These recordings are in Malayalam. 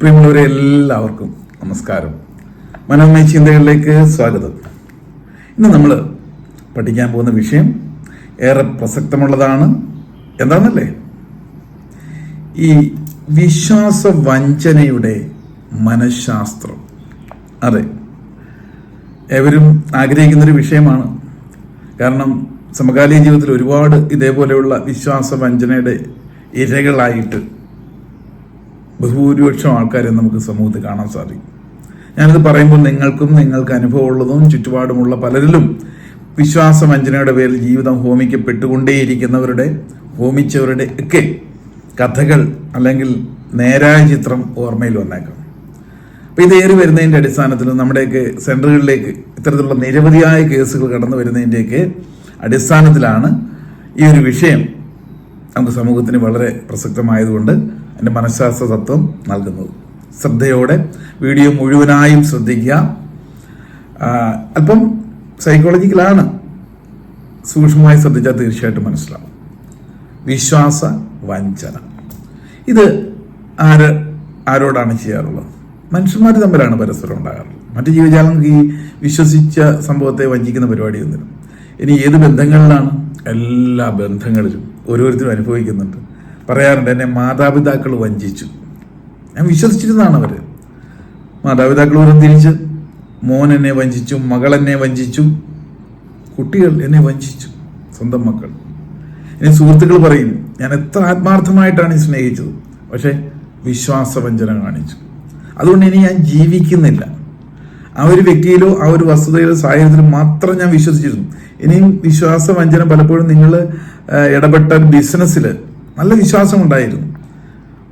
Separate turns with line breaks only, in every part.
പ്രിയമുള്ളവരെ എല്ലാവർക്കും നമസ്കാരം. മനോമയ ചിന്തകളിലേക്ക് സ്വാഗതം. ഇന്ന് നമ്മൾ പഠിക്കാൻ പോകുന്ന വിഷയം ഏറെ പ്രസക്തമുള്ളതാണ്. എന്താണെന്നല്ലേ ഈ വിശ്വാസ വഞ്ചനയുടെ മനഃശാസ്ത്രം. അതെ. ഏവരും ആഗ്രഹിക്കുന്നൊരു വിഷയമാണ്. കാരണം സമകാലീന ജീവിതത്തിൽ ഒരുപാട് ഇതേപോലെയുള്ള വിശ്വാസ വഞ്ചനയുടെ ഇരകളായിട്ട് ബഹുഭൂരിപക്ഷം ആൾക്കാരെ നമുക്ക് സമൂഹത്തിൽ കാണാൻ സാധിക്കും. ഞാനിത് പറയുമ്പോൾ നിങ്ങൾക്കും നിങ്ങൾക്ക് അനുഭവമുള്ളതും ചുറ്റുപാടുമുള്ള പലരിലും വിശ്വാസ വഞ്ചനയുടെ പേരിൽ ജീവിതം ഹോമിക്കപ്പെട്ടുകൊണ്ടേയിരിക്കുന്നവരുടെ ഹോമിച്ചവരുടെ ഒക്കെ കഥകൾ അല്ലെങ്കിൽ നേരായ ചിത്രം ഓർമ്മയിൽ വന്നേക്കാം. അപ്പോൾ ഇത് ഏറി വരുന്നതിന്റെ അടിസ്ഥാനത്തിൽ നമ്മുടെയൊക്കെ സെന്ററുകളിലേക്ക് ഇത്തരത്തിലുള്ള നിരവധിയായ കേസുകൾ കടന്നു വരുന്നതിന്റെയൊക്കെ അടിസ്ഥാനത്തിലാണ് ഈ ഒരു വിഷയം നമുക്ക് സമൂഹത്തിന് വളരെ പ്രസക്തമായതുകൊണ്ട് എന്റെ മനഃശാസ്ത്ര തത്വം നൽകുന്നത്. ശ്രദ്ധയോടെ വീഡിയോ മുഴുവനായും ശ്രദ്ധിക്കുക. അല്പം സൈക്കോളജിക്കലാണ് സൂക്ഷ്മമായി ശ്രദ്ധിച്ചാൽ തീർച്ചയായിട്ടും മനസ്സിലാവും. വിശ്വാസ വഞ്ചന. ഇത് ആര് ആരോടാണ് ചെയ്യാറുള്ളത്? മനുഷ്യന്മാർ തമ്മിലാണ് പരസ്പരം ഉണ്ടാകാറുള്ളത്. മറ്റു ജീവജാലങ്ങൾക്ക് ഈ വിശ്വസിച്ച സംഭവത്തെ വഞ്ചിക്കുന്ന പരിപാടിയൊന്നുമില്ല ഇനി ഏത് ബന്ധങ്ങളിലാണ്? എല്ലാ ബന്ധങ്ങളിലും. ഓരോരുത്തരും അനുഭവിക്കുന്നുണ്ട്. പറയാറുണ്ട് എന്നെ മാതാപിതാക്കൾ വഞ്ചിച്ചു. ഞാൻ വിശ്വസിച്ചിരുന്നതാണ് അവർ മാതാപിതാക്കൾ പോലും തിരിച്ച് മോൻ എന്നെ വഞ്ചിച്ചു മകൾ എന്നെ വഞ്ചിച്ചു കുട്ടികൾ എന്നെ വഞ്ചിച്ചു സ്വന്തം മക്കൾ. ഇനി സുഹൃത്തുക്കൾ പറയും ഞാൻ എത്ര ആത്മാർത്ഥമായിട്ടാണ് സ്നേഹിച്ചത്. പക്ഷേ വിശ്വാസവഞ്ചന കാണിച്ചു. അതുകൊണ്ട് ഇനി ഞാൻ ജീവിക്കുന്നില്ല. ആ ഒരു വ്യക്തിയിലോ ആ ഒരു വസ്തുതയിലോ സാഹചര്യത്തിലും മാത്രം ഞാൻ വിശ്വസിച്ചിരുന്നു. ഇനിയും വിശ്വാസവഞ്ചന പലപ്പോഴും നിങ്ങൾ ഇടപെട്ട ബിസിനസ്സിൽ നല്ല വിശ്വാസം ഉണ്ടായിരുന്നു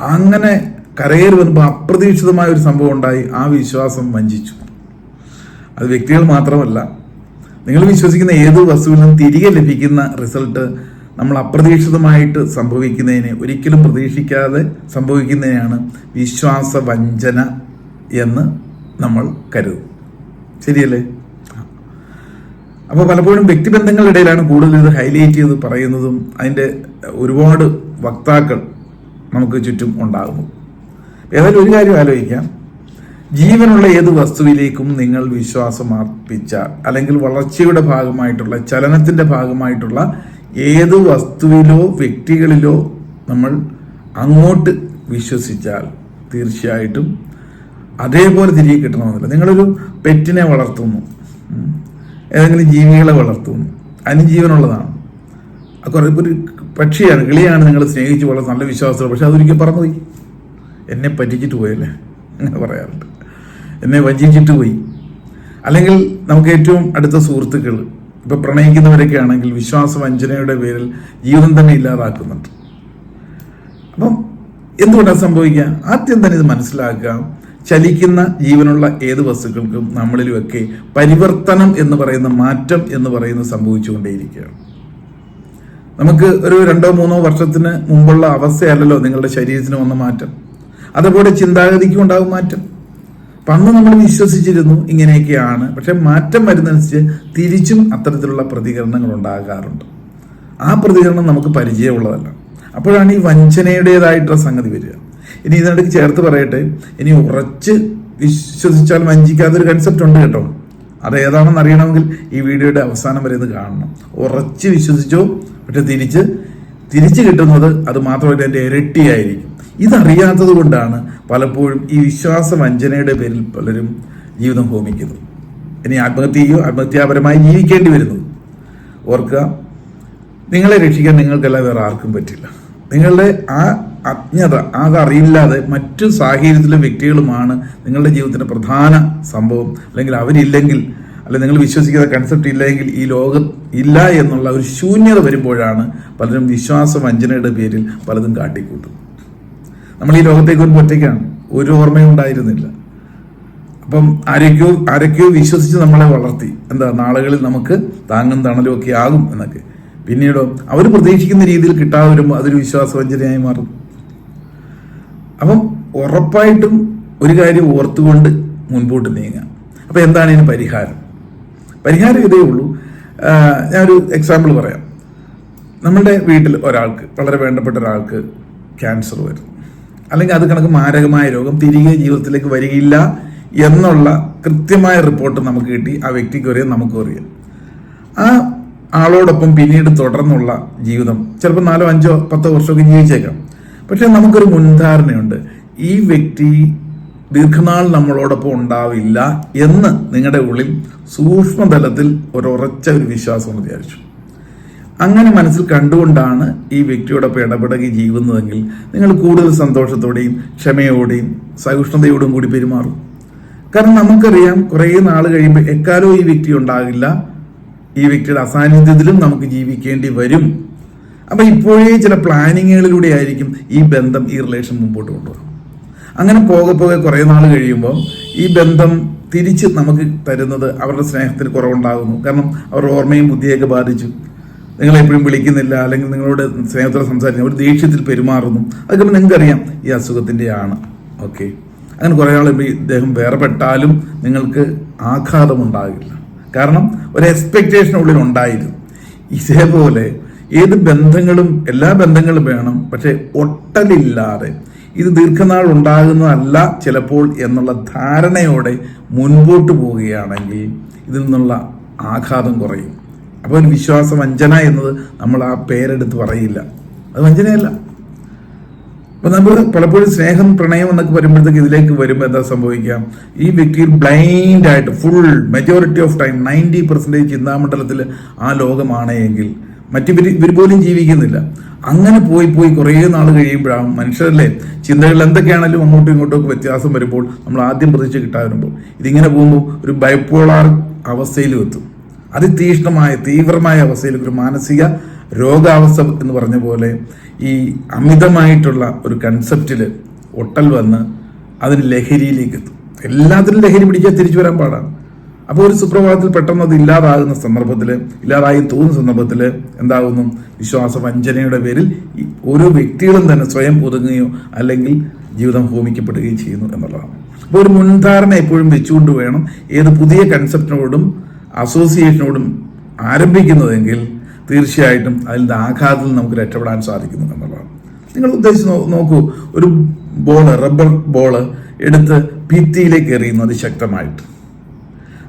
അങ്ങനെ കരയിൽ വരുമ്പോൾ അപ്രതീക്ഷിതമായ ഒരു സംഭവം ഉണ്ടായി. ആ വിശ്വാസം വഞ്ചിച്ചു. അത് വ്യക്തികൾ മാത്രമല്ല നിങ്ങൾ വിശ്വസിക്കുന്ന ഏത് വസ്തുവിനും തിരികെ ലഭിക്കുന്ന റിസൾട്ട് നമ്മൾ അപ്രതീക്ഷിതമായിട്ട് സംഭവിക്കുന്നതിനെ ഒരിക്കലും പ്രതീക്ഷിക്കാതെ സംഭവിക്കുന്നതിനാണ് വിശ്വാസ വഞ്ചന എന്ന് നമ്മൾ കരുതും ശരിയല്ലേ? അപ്പോൾ പലപ്പോഴും വ്യക്തിബന്ധങ്ങളുടെ ഇടയിലാണ് കൂടുതൽ ഇത് ഹൈലൈറ്റ് ചെയ്ത് പറയുന്നതും അതിന്റെ ഒരുപാട് വക്താക്കൾ നമുക്ക് ചുറ്റും ഉണ്ടാകുന്നു ഏതായാലും ഒരു കാര്യം ആലോചിക്കാം. ജീവനുള്ള ഏത് വസ്തുവിലേക്കും നിങ്ങൾ വിശ്വാസം അർപ്പിച്ച അല്ലെങ്കിൽ വളർച്ചയുടെ ഭാഗമായിട്ടുള്ള ചലനത്തിന്റെ ഭാഗമായിട്ടുള്ള ഏത് വസ്തുവിലോ വ്യക്തികളിലോ നമ്മൾ അങ്ങോട്ട് വിശ്വസിച്ചാൽ തീർച്ചയായിട്ടും അതേപോലെ തിരികെ കിട്ടണമെന്നില്ല. നിങ്ങളൊരു പെറ്റിനെ വളർത്തുന്നു. ഏതെങ്കിലും ജീവികളെ വളർത്തുന്നു. അതിന് ജീവനുള്ളതാണ് ഒരു പക്ഷിയാണ് കിളിയാണ് നിങ്ങൾ സ്നേഹിച്ച് വളരെ നല്ല വിശ്വാസം പക്ഷെ. അതൊരിക്കൽ പറന്നുപോയി എന്നെ പറ്റിച്ചിട്ട് പോയല്ലേ അങ്ങനെ പറയാറുണ്ട്. എന്നെ വഞ്ചിച്ചിട്ട് പോയി. അല്ലെങ്കിൽ നമുക്ക് ഏറ്റവും അടുത്ത സുഹൃത്തുക്കൾ ഇപ്പം പ്രണയിക്കുന്നവരൊക്കെ ആണെങ്കിൽ വിശ്വാസ വഞ്ചനയുടെ പേരിൽ ജീവിതം തന്നെ ഇല്ലാതാക്കുന്നുണ്ട്. അപ്പം എന്തുകൊണ്ടാണ് സംഭവിക്കുക? ആദ്യം തന്നെ ഇത് മനസ്സിലാക്കുക. ചലിക്കുന്ന ജീവനുള്ള ഏത് വസ്തുക്കൾക്കും നമ്മളിലുമൊക്കെ പരിവർത്തനം എന്ന് പറയുന്ന മാറ്റം എന്ന് പറയുന്നത് സംഭവിച്ചുകൊണ്ടേയിരിക്കുകയാണ്. നമുക്ക് ഒരു രണ്ടോ മൂന്നോ വർഷത്തിന് മുമ്പുള്ള അവസ്ഥയല്ലല്ലോ നിങ്ങളുടെ ശരീരത്തിന് വന്ന മാറ്റം. അതുപോലെ ചിന്താഗതിക്കും ഉണ്ടാകും മാറ്റം. പണ്ട് നമ്മൾ വിശ്വസിച്ചിരുന്നു ഇങ്ങനെയൊക്കെയാണ്. പക്ഷെ മാറ്റം വരുന്നതനുസരിച്ച് തിരിച്ചും അത്തരത്തിലുള്ള പ്രതികരണങ്ങൾ ഉണ്ടാകാറുണ്ട്. ആ പ്രതികരണം നമുക്ക് പരിചയമുള്ളതല്ല. അപ്പോഴാണ് ഈ വഞ്ചനയുടേതായിട്ടുള്ള സംഗതി വരിക. ഇനി ഇതിനിടയ്ക്ക് ചേർത്ത് പറയട്ടെ. ഇനി ഉറച്ച് വിശ്വസിച്ചാൽ വഞ്ചിക്കാത്തൊരു കൺസെപ്റ്റ് ഉണ്ട് കേട്ടോ. അത് ഏതാണെന്ന് അറിയണമെങ്കിൽ ഈ വീഡിയോയുടെ അവസാനം വരെ ഇത് കാണണം. ഉറച്ച് വിശ്വസിച്ചോ പക്ഷെ തിരിച്ച് തിരിച്ചു കിട്ടുന്നത് അത് മാത്രമല്ല എന്റെ ഇരട്ടിയായിരിക്കും. ഇതറിയാത്തത് കൊണ്ടാണ് പലപ്പോഴും ഈ വിശ്വാസ വഞ്ചനയുടെ പേരിൽ പലരും ജീവിതം ഹോമിക്കുന്നു ഇനി ആത്മഹത്യ ചെയ്യോ ആത്മഹത്യാപരമായി ജീവിക്കേണ്ടി വരുന്നു. ഓർക്കുക നിങ്ങളെ രക്ഷിക്കാൻ നിങ്ങൾക്കല്ല വേറെ ആർക്കും പറ്റില്ല. നിങ്ങളുടെ ആ അജ്ഞത അതറിയില്ലാതെ മറ്റു സാഹചര്യത്തിലെ വ്യക്തികളുമാണ് നിങ്ങളുടെ ജീവിതത്തിന്റെ പ്രധാന സംഭവം. അല്ലെങ്കിൽ അവരില്ലെങ്കിൽ അല്ലെങ്കിൽ നിങ്ങൾ വിശ്വസിക്കുന്ന കൺസെപ്റ്റ് ഇല്ലെങ്കിൽ ഈ ലോകം ഇല്ല എന്നുള്ള ഒരു ശൂന്യത വരുമ്പോഴാണ് പലരും വിശ്വാസ വഞ്ചനയുടെ പേരിൽ പലതും കാട്ടിക്കൂട്ടും നമ്മൾ ഈ ലോകത്തേക്ക് ഒരു ഒറ്റയ്ക്കാണ്. ഒരു ഓർമ്മയും ഉണ്ടായിരുന്നില്ല. അപ്പം ആരൊക്കെയോ ആരൊക്കെയോ വിശ്വസിച്ച് നമ്മളെ വളർത്തി. എന്താ നാളുകളിൽ നമുക്ക് താങ്ങും തണലും ഒക്കെ ആകും എന്നൊക്കെ. പിന്നീടോ അവർ പ്രതീക്ഷിക്കുന്ന രീതിയിൽ കിട്ടാതെ വരുമ്പോൾ അതൊരു വിശ്വാസവഞ്ചനയായി മാറും. അപ്പം ഉറപ്പായിട്ടും ഒരു കാര്യം ഓർത്തുകൊണ്ട് മുൻപോട്ട് നീങ്ങാം അപ്പം എന്താണ് ഇതിന് പരിഹാരം? പരിഹാരം ഇതേ ഉള്ളൂ. ഞാനൊരു എക്സാമ്പിൾ പറയാം. നമ്മുടെ വീട്ടിൽ ഒരാൾക്ക് വളരെ വേണ്ടപ്പെട്ട ഒരാൾക്ക് ക്യാൻസർ വരുന്നു. അല്ലെങ്കിൽ അത് കണക്ക് മാരകമായ രോഗം തിരികെ ജീവിതത്തിലേക്ക് വരികയില്ല എന്നുള്ള കൃത്യമായ റിപ്പോർട്ട് നമുക്ക് കിട്ടി ആ വ്യക്തിക്ക് അറിയാം നമുക്കും അറിയാം. ആ ആളോടൊപ്പം പിന്നീട് തുടർന്നുള്ള ജീവിതം ചിലപ്പോൾ നാലോ അഞ്ചോ പത്തോ വർഷമൊക്കെ ജീവിച്ചേക്കാം. പക്ഷെ നമുക്കൊരു മുൻധാരണയുണ്ട്. ഈ വ്യക്തി ദീർഘനാൾ നമ്മളോടൊപ്പം ഉണ്ടാവില്ല എന്ന് നിങ്ങളുടെ ഉള്ളിൽ സൂക്ഷ്മതലത്തിൽ ഒരുറച്ച ഒരു വിശ്വാസം വിചാരിച്ചു. അങ്ങനെ മനസ്സിൽ കണ്ടുകൊണ്ടാണ് ഈ വ്യക്തിയോടൊപ്പം ഇടപെടകി ജീവിക്കുന്നതെങ്കിൽ നിങ്ങൾ കൂടുതൽ സന്തോഷത്തോടെയും ക്ഷമയോടെയും സഹിഷ്ണുതയോടും കൂടി പെരുമാറും. കാരണം നമുക്കറിയാം കുറേ നാൾ കഴിയുമ്പോൾ എക്കാലവും ഈ വ്യക്തി ഉണ്ടാകില്ല. ഈ വ്യക്തിയുടെ അസാന്നിധ്യത്തിലും നമുക്ക് ജീവിക്കേണ്ടി വരും. അപ്പൊ ഇപ്പോഴേ ചില പ്ലാനിങ്ങുകളിലൂടെ ആയിരിക്കും ഈ ബന്ധം ഈ റിലേഷൻ മുമ്പോട്ട് കൊണ്ടുവരും അങ്ങനെ പോകെ പോകെ കുറേ നാൾ കഴിയുമ്പോൾ ഈ ബന്ധം തിരിച്ച് നമുക്ക് തരുന്നത് അവരുടെ സ്നേഹത്തിന് കുറവുണ്ടാകുന്നു. കാരണം അവരുടെ ഓർമ്മയും ബുദ്ധിയൊക്കെ ബാധിച്ചു. നിങ്ങൾ എപ്പോഴും വിളിക്കുന്നില്ല അല്ലെങ്കിൽ നിങ്ങളോട് സ്നേഹത്തോടെ സംസാരിക്കുന്നു ഒരു ദേഷ്യത്തിൽ പെരുമാറുന്നു. അതൊക്കെ നിങ്ങൾക്കറിയാം ഈ അസുഖത്തിന്റെ ആണ്. ഓക്കെ. അങ്ങനെ കുറേ നാൾ ഇദ്ദേഹം വേർപെട്ടാലും നിങ്ങൾക്ക് ആഘാതമുണ്ടാകില്ല. കാരണം ഒരു എക്സ്പെക്റ്റേഷൻ ഉള്ളിൽ ഉണ്ടായിരുന്നു. ഇതേപോലെ ഏത് ബന്ധങ്ങളും എല്ലാ ബന്ധങ്ങളും വേണം പക്ഷെ ഒട്ടലില്ലാതെ. ഇത് ദീർഘനാൾ ഉണ്ടാകുന്നതല്ല ചിലപ്പോൾ എന്നുള്ള ധാരണയോടെ മുൻപോട്ട് പോവുകയാണെങ്കിൽ ഇതിൽ നിന്നുള്ള ആഘാതം കുറയും. അപ്പോൾ ഒരു വിശ്വാസ വഞ്ചന എന്നത് നമ്മൾ ആ പേരെടുത്ത് പറയില്ല. അത് വഞ്ചനയല്ല. അപ്പൊ നമ്മൾ പലപ്പോഴും സ്നേഹം പ്രണയം എന്നൊക്കെ വരുമ്പോഴത്തേക്ക് ഇതിലേക്ക് വരുമ്പോൾ എന്താ സംഭവിക്കാം ഈ വ്യക്തിയിൽ ബ്ലൈൻഡായിട്ട് full majority of time ninety percentage ചിന്താമണ്ഡലത്തിൽ ആ ലോകമാണ് എങ്കിൽ മറ്റു ഇവർ പോലും ജീവിക്കുന്നില്ല. അങ്ങനെ പോയി പോയി കുറേ നാൾ കഴിയുമ്പോഴാണ് മനുഷ്യരല്ലേ? ചിന്തകൾ എന്തൊക്കെയാണെങ്കിലും അങ്ങോട്ടും ഇങ്ങോട്ടും വ്യത്യാസം വരുമ്പോൾ നമ്മൾ ആദ്യം പ്രതീക്ഷ കിട്ടാൻ വരുമ്പോൾ ഇതിങ്ങനെ പോകുമ്പോൾ ഒരു ബൈപ്പോളാർ അവസ്ഥയിലും എത്തും. അതിതീഷ്ണമായ തീവ്രമായ അവസ്ഥയിൽ ഒരു മാനസിക രോഗാവസ്ഥ എന്ന് പറഞ്ഞ പോലെ ഈ അമിതമായിട്ടുള്ള ഒരു കൺസെപ്റ്റിൽ ഒട്ടൽ വന്ന് അതിന് ലഹരിയിലേക്ക് എത്തും. എല്ലാത്തിനും ലഹരി പിടിക്കാൻ തിരിച്ചു വരാൻ പാടാണ് അപ്പോൾ ഒരു സുപ്രഭാതത്തിൽ പെട്ടെന്ന് അത് ഇല്ലാതാകുന്ന സന്ദർഭത്തിൽ ഇല്ലാതായി തോന്നുന്ന സന്ദർഭത്തിൽ എന്താകുന്നു? വിശ്വാസ വഞ്ചനയുടെ പേരിൽ ഓരോ വ്യക്തികളും തന്നെ സ്വയം ഒതുങ്ങുകയോ അല്ലെങ്കിൽ ജീവിതം ഹോമിക്കപ്പെടുകയും ചെയ്യുന്നു എന്നുള്ളതാണ്. അപ്പോൾ ഒരു മുൻധാരണ എപ്പോഴും വെച്ചുകൊണ്ട് വേണം ഏത് പുതിയ കൺസെപ്റ്റിനോടും അസോസിയേഷനോടും ആരംഭിക്കുന്നതെങ്കിൽ തീർച്ചയായിട്ടും അതിന്റെ ആഘാതത്തിൽ നമുക്ക് രക്ഷപ്പെടാൻ സാധിക്കുന്നു എന്നുള്ളതാണ്. നിങ്ങൾ ഉദ്ദേശിച്ച് നോക്കൂ ഒരു ബോൾ റബ്ബർ ബോൾ എടുത്ത് ഭിത്തിയിലേക്ക് എറിയുന്നത് അതിശക്തമായിട്ട്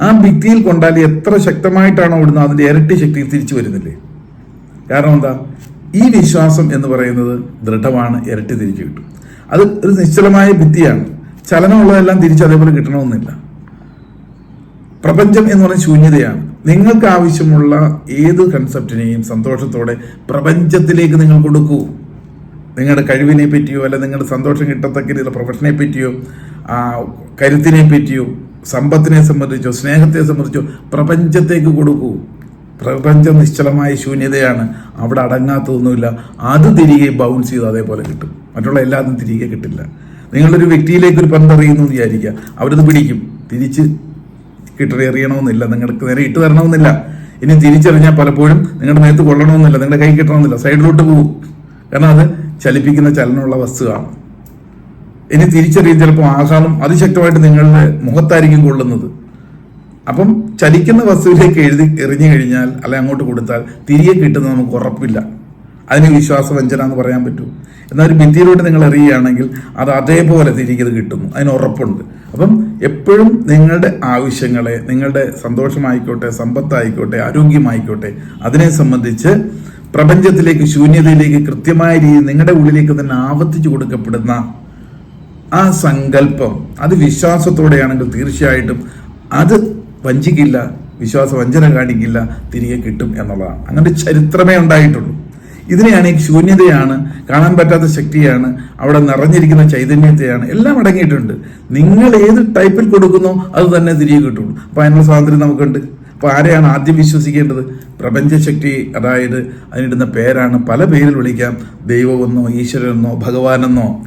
ആ ഭിത്തിയിൽ കൊണ്ടാൽ എത്ര ശക്തമായിട്ടാണ് ഓടുന്നത് അതിന്റെ ഇരട്ടി ശക്തി തിരിച്ചു വരുന്നില്ലേ? കാരണം എന്താ? ഈ വിശ്വാസം എന്ന് പറയുന്നത് ദൃഢമാണ് ഇരട്ടി തിരിച്ചു കിട്ടും. അത് ഒരു നിശ്ചലമായ ഭിത്തിയാണ്. ചലനമുള്ളതെല്ലാം തിരിച്ച് അതേപോലെ കിട്ടണമെന്നില്ല. പ്രപഞ്ചം എന്ന് പറയുന്ന ശൂന്യതയാണ്. നിങ്ങൾക്ക് ആവശ്യമുള്ള ഏത് കൺസെപ്റ്റിനെയും സന്തോഷത്തോടെ പ്രപഞ്ചത്തിലേക്ക് നിങ്ങൾ കൊടുക്കൂ. നിങ്ങളുടെ കഴിവിനെ പറ്റിയോ അല്ല നിങ്ങളുടെ സന്തോഷം കിട്ടത്തക്ക രീതിയിലുള്ള പ്രൊഫഷനെ പറ്റിയോ കരുത്തിനെ പറ്റിയോ സമ്പത്തിനെ സംബന്ധിച്ചോ സ്നേഹത്തെ സംബന്ധിച്ചോ പ്രപഞ്ചത്തേക്ക് കൊടുക്കൂ. പ്രപഞ്ചം നിശ്ചലമായ ശൂന്യതയാണ്. അവിടെ അടങ്ങാത്തതൊന്നുമില്ല. അത് തിരികെ ബൗൺസ് ചെയ്ത് അതേപോലെ കിട്ടും. മറ്റുള്ള എല്ലാതും തിരികെ കിട്ടില്ല. നിങ്ങളൊരു വ്യക്തിയിലേക്ക് ഒരു പന്തെറിയുന്നു എന്ന് വിചാരിക്കുക. അവരത് പിടിക്കും. തിരിച്ച് കിട്ടറി എറിയണമെന്നില്ല. നിങ്ങൾക്ക് നേരെ ഇട്ട് തരണമെന്നില്ല. ഇനി തിരിച്ചറിഞ്ഞാൽ പലപ്പോഴും നിങ്ങളുടെ നേരത്ത് കൊള്ളണമെന്നില്ല. നിങ്ങളുടെ കൈ കിട്ടണമെന്നില്ല. സൈഡിലോട്ട് പോകും കാരണം അത് ചലിപ്പിക്കുന്ന ചലനമുള്ള വസ്തുവാണ്. ഇനി തിരിച്ചറിയും ചിലപ്പോൾ ആഘാതം അതിശക്തമായിട്ട് നിങ്ങളുടെ മുഖത്തായിരിക്കും കൊള്ളുന്നത്. അപ്പം ചലിക്കുന്ന വസ്തുവിലേക്ക് എഴുതി എറിഞ്ഞു കഴിഞ്ഞാൽ അല്ലെ അങ്ങോട്ട് കൊടുത്താൽ തിരികെ കിട്ടുന്നത് നമുക്ക് ഉറപ്പില്ല. അതിന് വിശ്വാസവഞ്ചന എന്ന് പറയാൻ പറ്റൂ. എന്നാൽ ഒരു ഭിത്തിയിലോട്ട് നിങ്ങൾ എറിയുകയാണെങ്കിൽ അത് അതേപോലെ തിരികെ കിട്ടുന്നു. അതിന് ഉറപ്പുണ്ട്. അപ്പം എപ്പോഴും നിങ്ങളുടെ ആവശ്യങ്ങളെ നിങ്ങളുടെ സന്തോഷമായിക്കോട്ടെ സമ്പത്തായിക്കോട്ടെ ആരോഗ്യമായിക്കോട്ടെ അതിനെ സംബന്ധിച്ച് പ്രപഞ്ചത്തിലേക്ക് ശൂന്യതയിലേക്ക് കൃത്യമായ രീതിയിൽ നിങ്ങളുടെ ഉള്ളിലേക്ക് തന്നെ ആവർത്തിച്ചു കൊടുക്കപ്പെടുന്ന ആ സങ്കല്പം അത് വിശ്വാസത്തോടെയാണെങ്കിൽ തീർച്ചയായിട്ടും അത് വഞ്ചിക്കില്ല വിശ്വാസ വഞ്ചന കാണിക്കില്ല തിരികെ കിട്ടും എന്നുള്ളതാണ്. അങ്ങനെ ചരിത്രമേ ഉണ്ടായിട്ടുള്ളൂ. ഇതിനെയാണ് ഈ ശൂന്യതയാണ് കാണാൻ പറ്റാത്ത ശക്തിയാണ് അവിടെ നിറഞ്ഞിരിക്കുന്ന ചൈതന്യത്തെയാണ് എല്ലാം അടങ്ങിയിട്ടുണ്ട്. നിങ്ങൾ ഏത് ടൈപ്പിൽ കൊടുക്കുന്നോ അത് തന്നെ തിരികെ കിട്ടുള്ളൂ. അപ്പോൾ അതിനുള്ള സ്വാതന്ത്ര്യം നമുക്കുണ്ട്. അപ്പൊ ആരെയാണ് ആദ്യം വിശ്വസിക്കേണ്ടത്? പ്രപഞ്ചശക്തി അതായത് അതിനിടുന്ന പേരാണ്. പല പേരിൽ വിളിക്കാം. ദൈവമെന്നോ ഈശ്വരനെന്നോ ഭഗവാനെന്നോ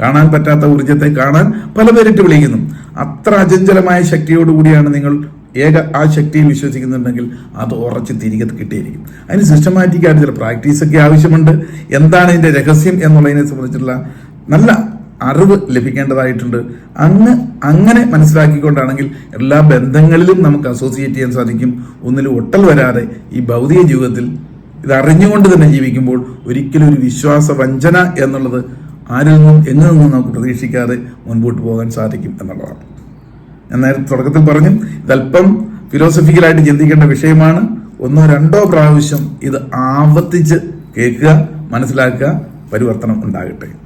കാണാൻ പറ്റാത്ത ഊർജത്തെ കാണാൻ പല പേരിട്ട് വിളിക്കുന്നു. അത്ര അചഞ്ചലമായ ശക്തിയോടുകൂടിയാണ് നിങ്ങൾ ഏക ആ ശക്തിയിൽ വിശ്വസിക്കുന്നുണ്ടെങ്കിൽ അത് ഉറച്ച് തിരികെ കിട്ടിയിരിക്കും. അതിന് സിസ്റ്റമാറ്റിക്കായിട്ട് ചില പ്രാക്ടീസൊക്കെ ആവശ്യമുണ്ട്. എന്താണ് ഇതിന്റെ രഹസ്യം എന്നുള്ളതിനെ സംബന്ധിച്ചുള്ള നല്ല അറിവ് ലഭിക്കേണ്ടതായിട്ടുണ്ട്. അങ്ങ് അങ്ങനെ മനസ്സിലാക്കിക്കൊണ്ടാണെങ്കിൽ എല്ലാ ബന്ധങ്ങളിലും നമുക്ക് അസോസിയേറ്റ് ചെയ്യാൻ സാധിക്കും. ഒന്നിലും ഒട്ടൽ വരാതെ ഈ ഭൗതിക ജീവിതത്തിൽ ഇത് അറിഞ്ഞുകൊണ്ട് തന്നെ ജീവിക്കുമ്പോൾ ഒരിക്കലും ഒരു വിശ്വാസ വഞ്ചന എന്നുള്ളത് ആരിൽ നിന്നും എങ്ങു നിന്നും നമുക്ക് പ്രതീക്ഷിക്കാതെ മുൻപോട്ട് പോകാൻ സാധിക്കും എന്നുള്ളതാണ്. ഞാൻ നേരത്തെ തുടക്കത്തിൽ പറഞ്ഞു ഇതല്പം ഫിലോസഫിക്കലായിട്ട് ചിന്തിക്കേണ്ട വിഷയമാണ്. ഒന്നോ രണ്ടോ പ്രാവശ്യം ഇത് ആവർത്തിച്ച് കേൾക്കുക മനസ്സിലാക്കുക പരിവർത്തനം ഉണ്ടാകട്ടെ.